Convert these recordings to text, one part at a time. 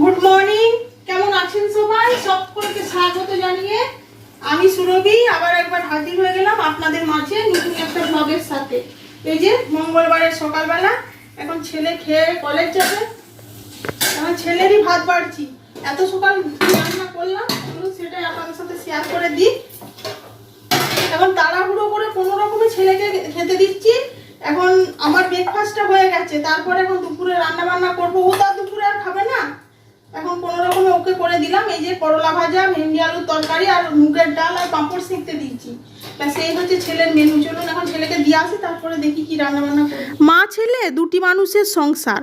Good morning কেমন আছেন সবাই? সকলকে স্বাগত জানিয়ে আমি সুরভি, আবার একবার হাজির হয়ে গেলাম আপনাদের মাঝে নতুন একটা ব্লগের সাথে। এই যে, মঙ্গলবারের সকালবেলা, এখন ছেলে খেয়ে কলেজ যাবে। এখন ছেলেরই ভাত বাড়ছি। এত সকাল রান্না করলাম? সেটাই আপনাদের সাথে শেয়ার করে দিই। এখন তাড়াহুড়ো করে কোনো রকমে ছেলেকে খেতে দিচ্ছি। এখন আমার ব্রেকফাস্টটা হয়ে গেছে। তারপরে এখন দুপুরে রান্না বান্না করব। ও তো আর দুপুরে আর খাবে না এখন কোনো রকমে ওকে করে দিলাম এই যে করলা ভাজা, ভেন্ডি আলুর তরকারি আর মুগের ডাল আর পাঁপড় সেঁকতে দিয়েছি। এই হচ্ছে ছেলের মেনু চলুন এখন ছেলেকে দিয়ে আসি, তারপরে দেখি কি রান্না বান্না মা ছেলে দুটি মানুষের সংসার।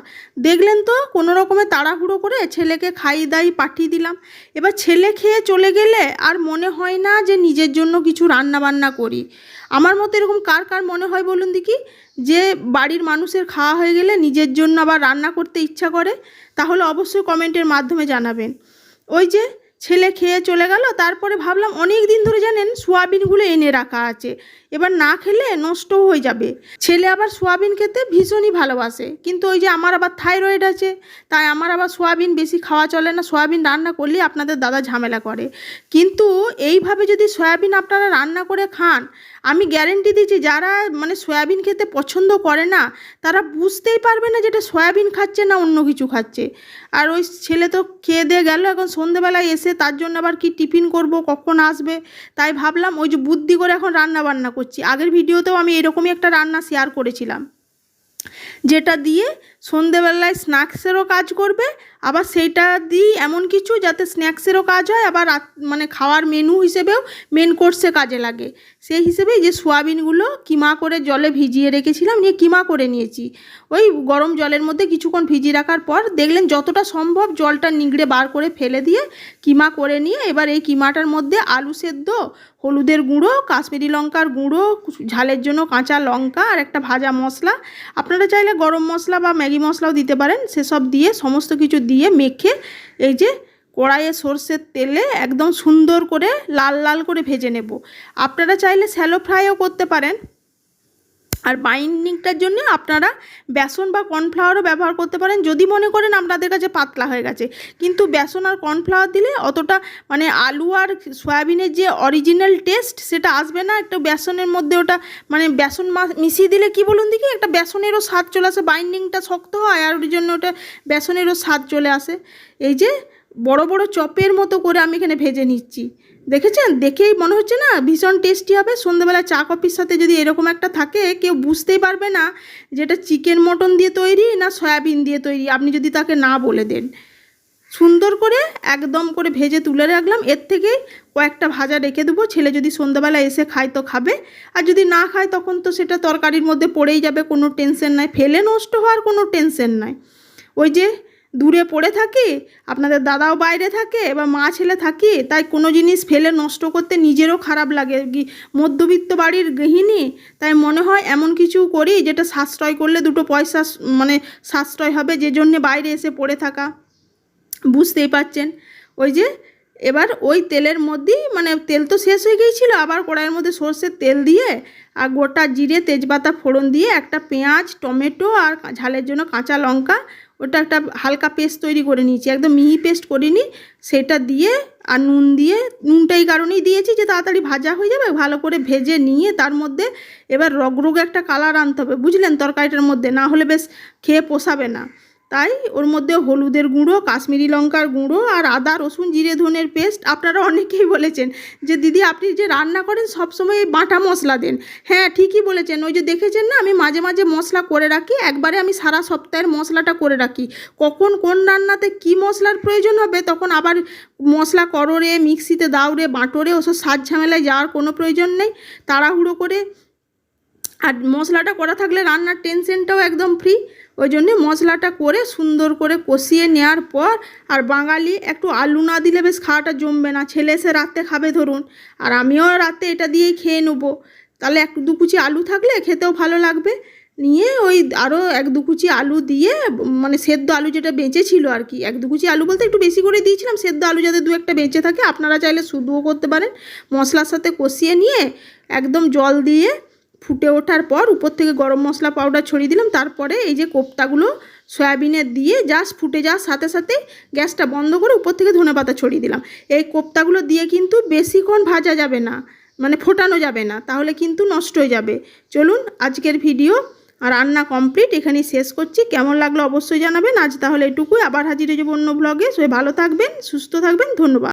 দেখলেন তো, কোনো রকমে তাড়াহুড়ো করে ছেলেকে খাই দাই পাঠিয়ে দিলাম। এবার ছেলে খেয়ে চলে গেলে আর মনে হয় না যে নিজের জন্য কিছু রান্না বান্না করি। আমার মতো এরকম কার কার মনে হয় বলুন দেখি? যে বাড়ির মানুষের খাওয়া হয়ে গেলে নিজের জন্য আবার রান্না করতে ইচ্ছা করে, তাহলে অবশ্যই কমেন্টের মাধ্যমে জানাবেন। ওই যে ছেলে খেয়ে চলে গেল, তারপরে ভাবলাম অনেক দিন ধরে জানেন সোয়াবিনগুলো এনে রাখা আছে। এবার না খেলে নষ্ট হয়ে যাবে। ছেলে আবার সোয়াবিন খেতে ভীষণই ভালোবাসে। কিন্তু ওই যে আমার আবার থাইরয়েড আছে, তাই আমার আবার সোয়াবিন বেশি খাওয়া চলে না। সোয়াবিন রান্না করলে আপনাদের দাদা ঝামেলা করে। কিন্তু এইভাবে যদি সয়াবিন আপনারা রান্না করে খান, আমি গ্যারেন্টি দিচ্ছি যারা মানে সয়াবিন খেতে পছন্দ করে না, তারা বুঝতেই পারবে না যেটা সয়াবিন খাচ্ছে না অন্য কিছু খাচ্ছে। আর ওই ছেলে তো খেয়ে দিয়ে গেল, এখন সন্ধেবেলায় এসে তার জন্য আবার কি টিফিন করব, কখন আসবে? তাই ভাবলাম ওই যে বুদ্ধি করে এখন রান্না বান্না করছি। আগের ভিডিওতেও আমি এরকমই একটা রান্না শেয়ার করেছিলাম। যেটা দিয়ে সন্ধেবেলায় স্ন্যাক্সেরও কাজ করবে আবার সেইটা দিই এমন কিছু যাতে স্ন্যাক্সেরও কাজ হয়, আবার রাত মানে খাওয়ার মেনু হিসেবেও মেন কোর্সে কাজে লাগে। সেই হিসেবে যে সোয়াবিনগুলো কিমা করে জলে ভিজিয়ে রেখেছিলাম, নিয়ে কিমা করে নিয়েছি। ওই গরম জলের মধ্যে কিছুক্ষণ ভিজিয়ে রাখার পর দেখলেন যতটা সম্ভব জলটা নিংড়ে বার করে ফেলে দিয়ে কিমা করে নিয়ে এবার এই কিমাটার মধ্যে আলু সেদ্ধ, হলুদের গুঁড়ো, কাশ্মীরি লঙ্কার গুঁড়ো, ঝালের জন্য কাঁচা লঙ্কা আর একটা ভাজা মশলা। আপনারা চাইলে গরম মশলা বা ম্যাগি মশলাও দিতে পারেন, সেসব দিয়ে সমস্ত কিছু দিয়ে মেখে এই যে কড়াইয়ে সর্ষের তেলে একদম সুন্দর করে লাল লাল করে ভেজে নেব। আপনারা চাইলে স্যালো ফ্রাইও করতে পারেন। আর বাইন্ডিংটার জন্য আপনারা বেসন বা কর্নফ্লাওয়ারও ব্যবহার করতে পারেন। যদি মনে করেন আপনাদের কাছে পাতলা হয়ে গেছে। কিন্তু বেসন আর কর্নফ্লাওয়ার দিলে অতটা মানে আলু আর সয়াবিনের যে অরিজিনাল টেস্ট সেটা আসবে না। একটা বেসনের মধ্যে ওটা মানে বেসন মিশিয়ে দিলে কি বলুন দেখি? একটা বেসনেরও স্বাদ চলে আসে। বাইন্ডিংটা শক্ত হয় আর ওর জন্য ওটা বেসনেরও স্বাদ চলে আসে। এই যে বড় বড় চপের মতো করে আমি এখানে ভেজে নিচ্ছি। দেখেছেন? দেখেই মনে হচ্ছে না? ভীষণ টেস্টি হবে। সন্ধ্যেবেলা চা কফির সাথে যদি এরকম একটা থাকে, কেউ বুঝতেই পারবে না যে এটা চিকেন মটন দিয়ে তৈরি না সয়াবিন দিয়ে তৈরি। আপনি যদি তাকে না বলে দেন। সুন্দর করে একদম করে ভেজে তুলে রাখলাম। এর থেকে কয়েকটা ভাজা রেখে দেবো। ছেলে যদি সন্ধ্যাবেলা এসে খায় তো খাবে। আর যদি না খায়, তখন তো সেটা তরকারির মধ্যে পড়েই যাবে। কোনো টেনশন নাই। ফেলে নষ্ট হওয়ার কোনো টেনশন নাই। ওই যে দূরে পড়ে থাকি, আপনাদের দাদাও বাইরে থাকে বা মা ছেলে থাকি, তাই কোনো জিনিস ফেলে নষ্ট করতে নিজেরও খারাপ লাগে। মধ্যবিত্ত বাড়ির গৃহিণী, তাই মনে হয় এমন কিছু করি যেটা সাশ্রয় করলে দুটো পয়সা মানে সাশ্রয় হবে, যে জন্যে বাইরে এসে পড়ে থাকা। বুঝতেই পারছেন? ওই যে এবার ওই তেলের মধ্যেই মানে তেল তো শেষ হয়ে গিয়েছিল, আবার কড়াইয়ের মধ্যে সর্ষের তেল দিয়ে আর গোটা জিরে, তেজপাতা ফোড়ন দিয়ে একটা পেঁয়াজ, টমেটো আর ঝালের জন্য কাঁচা লঙ্কা, ওটা একটা হালকা পেস্ট তৈরি করে নিয়েছি, একদম মিহি পেস্ট করিনি, সেটা দিয়ে আর নুন দিয়ে নুনটা এই কারণেই দিয়েছি যে তাড়াতাড়ি ভাজা হয়ে যাবে, ভালো করে ভেজে নিয়ে তার মধ্যে এবার রগরগ একটা কালার আনতে হবে, বুঝলেন? তরকারিটার মধ্যে, না হলে বেশ খেয়ে পোষাবে না। তাই ওর মধ্যে হলুদের গুঁড়ো, কাশ্মীরি লঙ্কার গুঁড়ো আর আদা, রসুন, জিরে, ধনের পেস্ট। আপনারা অনেকেই বলেছেন যে, দিদি, আপনি যে রান্না করেন, সবসময় বাটা মশলা দেন। হ্যাঁ ঠিকই বলেছেন। ওই যে দেখেছেন না, আমি মাঝে মাঝে মশলা করে রাখি, একবারে আমি সারা সপ্তাহের মশলাটা করে রাখি। কখন কোন রান্নাতে কি মশলার প্রয়োজন হবে, তখন আবার মশলা কররে, মিক্সিতে দাউরে বাটোরে, ওসব সাজ ঝামেলায় যাওয়ার কোনো প্রয়োজন নেই। তাড়াহুড়ো করে আর মশলাটা করা থাকলে রান্নার টেনশনটাও একদম ফ্রি ওই জন্যে মশলাটা করে সুন্দর করে কষিয়ে নেওয়ার পর আর বাঙালি একটু আলু না দিলে বেশ খাওয়াটা জমবে না। ছেলে এসে রাতে খাবে ধরুন। আর আমিও রাতে এটা দিয়েই খেয়ে নেব। তাহলে এক দু কুচি আলু থাকলে খেতেও ভালো লাগবে। নিয়ে ওই আরও এক দু কুচি আলু দিয়ে মানে সেদ্ধ আলু যেটা বেঁচে ছিল আর কি, এক দু কুচি আলু বলতে একটু বেশি করে দিয়েছিলাম, সেদ্ধ আলু যাতে দু একটা বেঁচে থাকে, আপনারা চাইলে শুধুও করতে পারেন। মশলার সাথে কষিয়ে নিয়ে একদম জল দিয়ে ফুটে ওঠার পর উপর থেকে গরম মশলা পাউডার ছড়িয়ে দিলাম। তারপরে এই যে কোপ্তাগুলো সয়াবিনের দিয়ে জাস্ট ফুটে যাওয়ার সাথে সাথে গ্যাসটা বন্ধ করে উপর থেকে ধনে পাতা ছড়িয়ে দিলাম। এই কোপ্তাগুলো দিয়ে কিন্তু বেশিক্ষণ ভাজা যাবে না মানে ফোটানো যাবে না, তাহলে কিন্তু নষ্ট হয়ে যাবে। চলুন আজকের ভিডিও রান্না কমপ্লিট এখানেই শেষ করছি। কেমন লাগল অবশ্যই জানাবেন। আজ তাহলে এটুকুই। আবার হাজির হয়ে যাব অন্য ব্লগে সবাই ভালো থাকবেন, সুস্থ থাকবেন। ধন্যবাদ।